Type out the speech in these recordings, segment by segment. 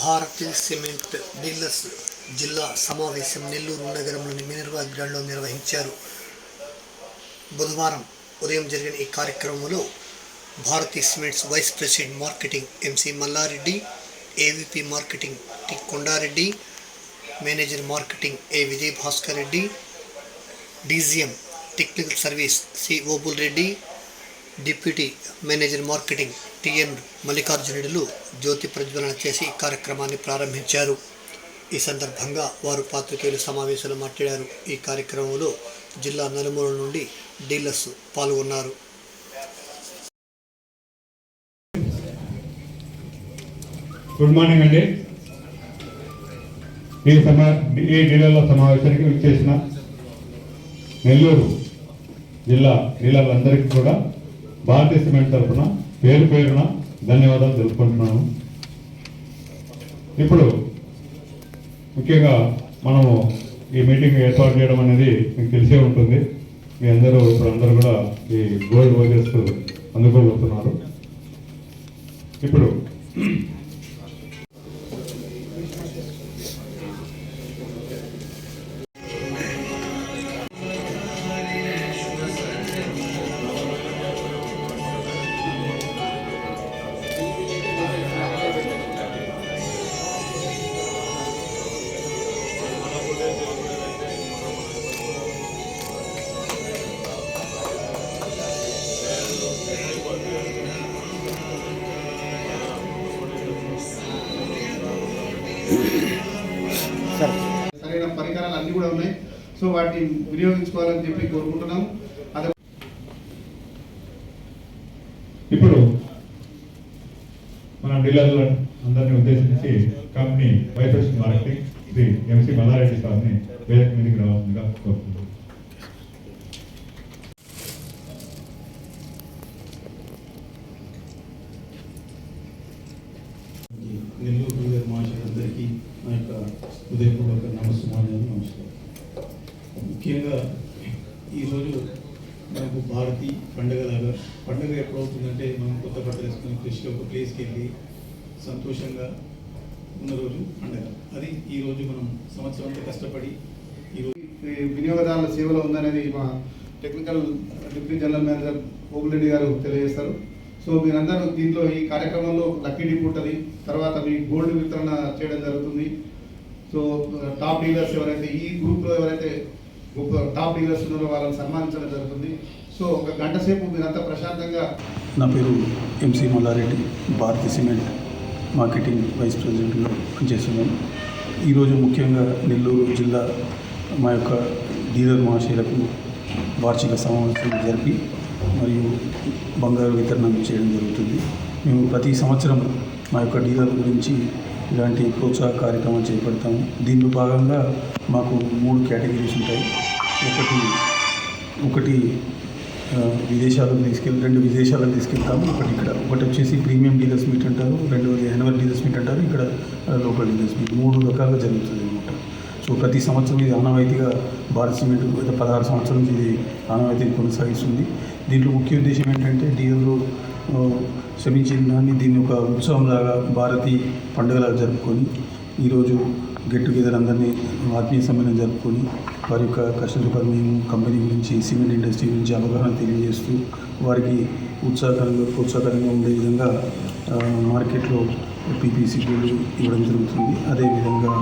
భారతీయ cement dealers జిల్లా సమావేశం నెల్లూరు నగరంలోని మినర్వా గ్రౌండ్లో నిర్వహించారు. బుధవారం ఉదయం జరిగిన ఈ కార్యక్రమంలో Bharathi cements vice president marketing MC Mallareddy AVP marketing T Kondareddy manager marketing A Vijay Bhaskar Reddy DGM technical service C Obul Reddy deputy manager marketing TN మల్లికార్జునుడులు జ్యోతి ప్రజ్వలన చేసి ఈ కార్యక్రమాన్ని ప్రారంభించారు. ఈ సందర్భంగా వారు పాత్రికేయులు సమావేశంలో మాట్లాడారు. ఈ కార్యక్రమంలో జిల్లా నలుమూల నుండి డీలర్స్ పాల్గొన్నారు. గుడ్ మార్నింగ్ అండి. ఈ సమా ఈ డీలర్ల సమావేశానికి విచ్చేసిన నెల్లూరు జిల్లా డీలర్లందరికీ కూడా భారతీయ సిమెంట్ తరఫున పేరు పేరున ధన్యవాదాలు తెలుపుకుంటున్నాను. ఇప్పుడు ముఖ్యంగా మనము ఈ మీటింగ్ ఏర్పాటు చేయడం అనేది మీకు తెలిసే ఉంటుంది. మీ అందరూ ఇప్పుడు అందరూ కూడా ఈ గోల్డ్ వోజెస్ అందుకోబోతున్నారు ఇప్పుడు సో వాటిని వినియోగించుకోవాలని చెప్పి కోరుకుంటున్నాము అదే ఇప్పుడు మన డీలర్ల అందరినీ ఉద్దేశించి company president marketing Shri MC Mallareddy సార్ని వేదిక మీదకి రావాల్సిందిగా కోరుకుంటున్నాను నెల్లూరు మహాశయులందరికీ నా యొక్క హృదయపూర్వక నమస్కారాలు. నమస్కారం ముఖ్యంగా ఈరోజు మనకు భారతి పండగలాగా పండగ ఎప్పుడవుతుందంటే మనం కొత్త బట్టలు వేసుకుని ఫ్రెష్గా ఒక ప్లేస్కి వెళ్ళి సంతోషంగా ఉన్న రోజు పండగ. అది ఈరోజు మనం సంవత్సరం అంతా కష్టపడి ఈరోజు వినియోగదారుల సేవలో ఉందనేది మా technical deputy general manager Ogulareddy గారు తెలియజేస్తారు. సో మీరందరూ దీంట్లో ఈ కార్యక్రమంలో లక్కీ డిప్ ఉంటుంది. తర్వాత మీ గోల్డ్ వితరణ చేయడం జరుగుతుంది. సో టాప్ డీలర్స్ ఎవరైతే ఈ గ్రూప్లో ఎవరైతే గొప్ప టాప్ డీలర్స్ ఉన్న వాళ్ళని సన్మానించడం జరుగుతుంది. సో ఒక గంట సేపు మీరంతా ప్రశాంతంగా నా పేరు MC Mallareddy Bharathi cement marketing vice ప్రెసిడెంట్గా పనిచేస్తున్నాను. ఈరోజు ముఖ్యంగా నెల్లూరు జిల్లా మా యొక్క డీలర్ మహాశయులకు వార్షిక సమావేశం జరిపి మరియు బంగారు వితరణం చేయడం జరుగుతుంది. మేము ప్రతి సంవత్సరం మా యొక్క డీలర్ గురించి ఇలాంటి ప్రోత్సాహ కార్యక్రమాలు చేపడతాము దీనిలో భాగంగా మాకు మూడు కేటగిరీస్ ఉంటాయి. ఒకటి ఒకటి విదేశాలకు తీసుకెళ్ళి రెండు విదేశాలకు తీసుకెళ్తాము. ఒకటి ఇక్కడ ఒకటి వచ్చేసి ప్రీమియం డీలర్స్ మీట్ అంటారు. రెండవది యాన్యువల్ డీలర్స్ మీట్ అంటారు. ఇక్కడ లోకల్ డీలర్స్ మీట్ మూడు రకాలుగా జరుగుతుంది అనమాట. సో ప్రతి సంవత్సరం ఇది ఆనవాయితీగా భారత్ సిమెంట్ గత పదహారు సంవత్సరం నుంచి ఇది ఆనవాయితీని కొనసాగిస్తుంది. దీంట్లో ముఖ్య ఉద్దేశం ఏంటంటే డీలర్లు శ్రమించిన దాన్ని దీన్ని ఒక ఉత్సవంలాగా భారతీ పండుగలాగా జరుపుకొని ఈరోజు గెట్ టుగెదర్ అందరినీ ఆత్మీయ సమ్మేళనం జరుపుకొని వారి యొక్క కష్టసుఖాలు మేము కంపెనీ గురించి సిమెంట్ ఇండస్ట్రీ గురించి అవగాహన తెలియజేస్తూ వారికి ఉత్సాహకరంగా ప్రోత్సాహకరంగా ఉండే విధంగా మార్కెట్లో పీపీసీ గోల్డ్ ఇవ్వడం జరుగుతుంది. అదేవిధంగా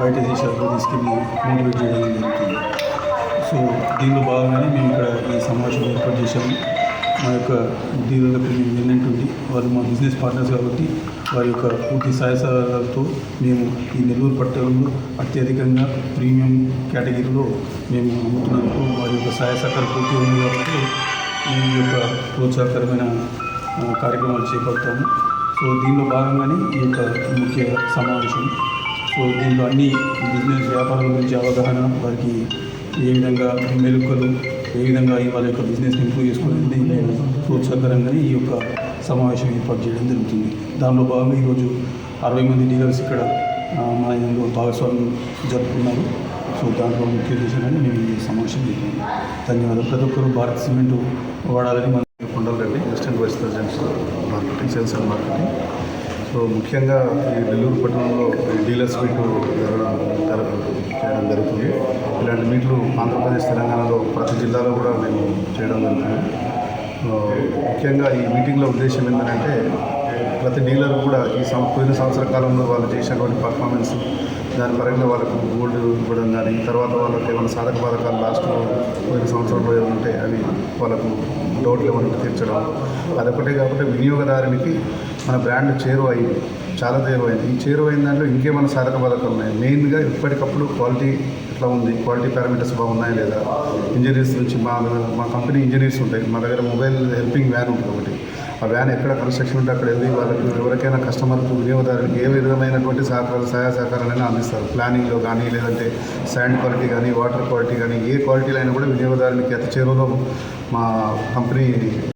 బయట దేశాలకు తీసుకెళ్ళి మోటివేట్ చేయడం జరుగుతుంది. సో దీనిలో భాగంగానే మేము ఇక్కడ ఈ సమావేశం ఏర్పాటు చేశాము. మా యొక్క దీనిలో మేము ఉంది వాళ్ళు మా బిజినెస్ పార్ట్నర్స్ కాబట్టి వారి యొక్క పూర్తి సహాయ సహకారాలతో మేము ఈ నెల్లూరు పట్టణంలో అత్యధికంగా ప్రీమియం కేటగిరీలో మేము అమ్ముతున్నందుకు వారి యొక్క సహాయ సహకారం పూర్తి ఉంది కాబట్టి మేము ఈ యొక్క ప్రోత్సాహకరమైన కార్యక్రమాలు చేపడతాము. సో దీనిలో భాగంగానే ఈ యొక్క ముఖ్య సమావేశం. సో దీనిలో అన్ని బిజినెస్ వ్యాపారాల గురించి అవగాహన వారికి ఏ విధంగా మెలుకలు ఏ విధంగా ఈ వాళ్ళ యొక్క బిజినెస్ ఇంప్రూవ్ చేసుకోవాలని నేను ప్రోత్సాహకరంగానే ఈ యొక్క సమావేశం ఏర్పాటు చేయడం జరుగుతుంది. దానిలో భాగంగా ఈరోజు అరవై మంది డీలర్స్ ఇక్కడ మా మన ఇందులో భాగస్వామ్యం జరుపుకున్నారు. సో దాంట్లో ముఖ్య ఉద్దేశంగానే మేము ఈ సమావేశం చేస్తున్నాం. ధన్యవాదాలు. ప్రతి ఒక్కరు భారత్ సిమెంట్ వాడాలని మన Kondalareddy western vice presidents marketing sales and marketing. So ముఖ్యంగా ఈ నెల్లూరు పట్టణంలో డీలర్స్ మీట్ చేయడం జరుగుతుంది. ఇలాంటి మీట్లు ఆంధ్రప్రదేశ్ తెలంగాణలో ప్రతి జిల్లాలో కూడా మేము చేయడం జరుగుతుంది. ముఖ్యంగా ఈ మీటింగ్లో ఉద్దేశం ఏంటంటే ప్రతి డీలర్ కూడా ఈ సం పోయిన సంవత్సర కాలంలో వాళ్ళు చేసినటువంటి పర్ఫార్మెన్స్ దాని పరంగా వాళ్ళకు గోల్డ్ ఇవ్వడం కానీ తర్వాత వాళ్ళకి ఏమైనా సాధక పథకాలు లాస్ట్లో పోయిన సంవత్సరంలో ఏమైనా ఉంటే అవి వాళ్ళకు డౌట్లు ఏమైనా తీర్చడం. అదొకటే కాకుండా వినియోగదారునికి మన బ్రాండ్ చేరువైంది చాలా చేరువైంది. ఈ చేరువైన దాంట్లో ఇంకేమైనా సాధక బాధకాలు ఉన్నాయి? మెయిన్గా ఎప్పటికప్పుడు క్వాలిటీ ఎట్లా ఉంది? క్వాలిటీ పారామీటర్స్ బాగున్నాయా లేదా? ఇంజనీర్స్ నుంచి మా మా కంపెనీ ఇంజనీర్స్ ఉంటాయి. మా దగ్గర మొబైల్ హెల్పింగ్ వ్యాన్ ఉంటుంది ఒకటి. ఆ వ్యాన్ ఎక్కడ కన్స్ట్రక్షన్ ఉంటే అక్కడ వెళ్ళి వాళ్ళకి ఎవరికైనా కస్టమర్కు వినియోగదారులకు ఏ విధమైనటువంటి సహకారాలు సహాయ సహకారాలైనా అందిస్తారు. ప్లానింగ్లో కానీ లేదంటే శాండ్ క్వాలిటీ కానీ వాటర్ క్వాలిటీ కానీ ఏ క్వాలిటీలైనా కూడా వినియోగదారునికి అతి చేరువలో మా కంపెనీ